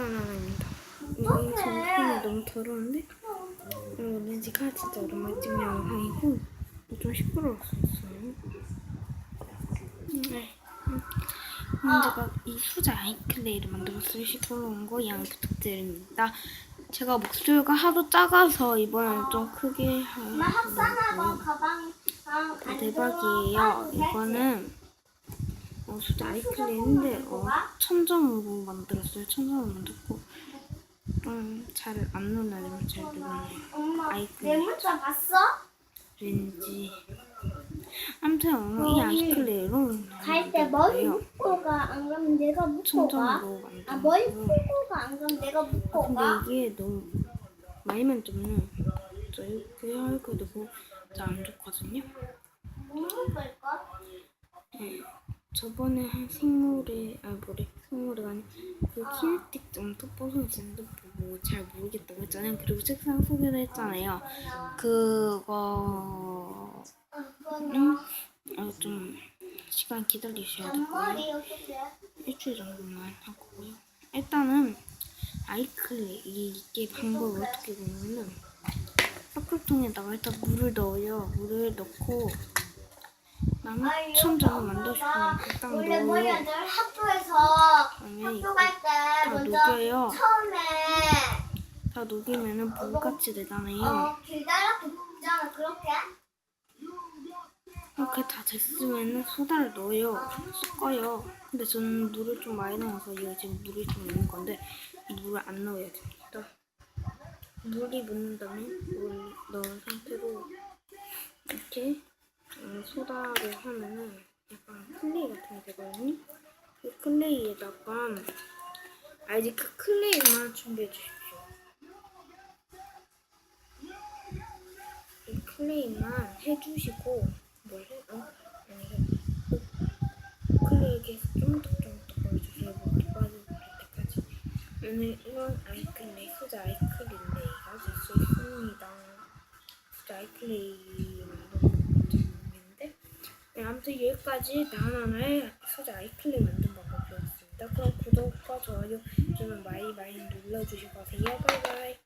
하나입니다. 이 제품이 너무 더러운데? 이거 렌즈가 진짜 오랜만에 찍는 영상이고 좀 시끄러웠어요. 네. 음. 제가 이 수자 아이클레이를 만들었어요. 시끄러운 거 양해 부탁드립니다. 제가 목소리가 하도 작아서 이번엔 좀 크게 엄마 학산하고 하려고 아, 대박이에요. 이거는 어, 수자 아이클레이인데 어, 천정으로 만들었어요. 천정으로 만들고 좀잘 안 눌러지면 잘 눌러요. 엄마 아이클. 내 문자 봤어? 왠지 아무튼 어, 이 아이클레이로 갈 때 머리. 묶고 가. 안 그러면 내가 묶고 가. 아 머리 풀고 가. 안 그러면 내가 묶고 가. 근데 이게 너무 많이 만들면 저 이렇게 하기도 되고 잘안 좋거든요. 저번에 한 생물의 아 뭐래 생물이 아니 그 키네틱 점토 뽀송이진도 보고 잘 모르겠다고 했잖아요. 그리고 책상 소개도 했잖아요. 그거 그거는 어, 좀 시간 기다리셔야 될 거예요. 일주일 정도만 하고요. 일단은 아이클레이 이게 방법을 어떻게 보면은 팝콘통에다가 일단 물을 넣어요. 물을 넣고 천장을 만드시고 딱 원래. 머리를 학교에서 학교 갈때다 먼저 녹여요. 처음에 다 녹이면은 물같이 되잖아요. 어 길다랗게 그렇게 이렇게 다 됐으면은 소다를 넣어요. 섞어요. 근데 저는 물을 좀 많이 넣어서 이거 지금 물이 좀 있는 건데 물을 안 넣어야 됩니다. 물이 묻는다면 물 넣은 상태로 이렇게 음, 소다를 하면은 약간 클레이 같은 게 되거든요. 이 클레이에다가 알지 그 클레이만 준비해 주십시오. 이 클레이만 해주시고 뭘 해? 어? 아니 클레이 계속 쫀득쫀득. 물이 빠지고 그럴 때까지. 오늘 이런 아이클레이, 수자 아이클레이가 될 수 있습니다. 수자 아이클레이 만들어보면 잘 모르겠는데 네, 아무튼 여기까지 나나나의 수자 아이클레이 만든 방법이었습니다. 그럼 구독과 좋아요 좀 많이 많이 눌러주시고 가세요. 바이바이.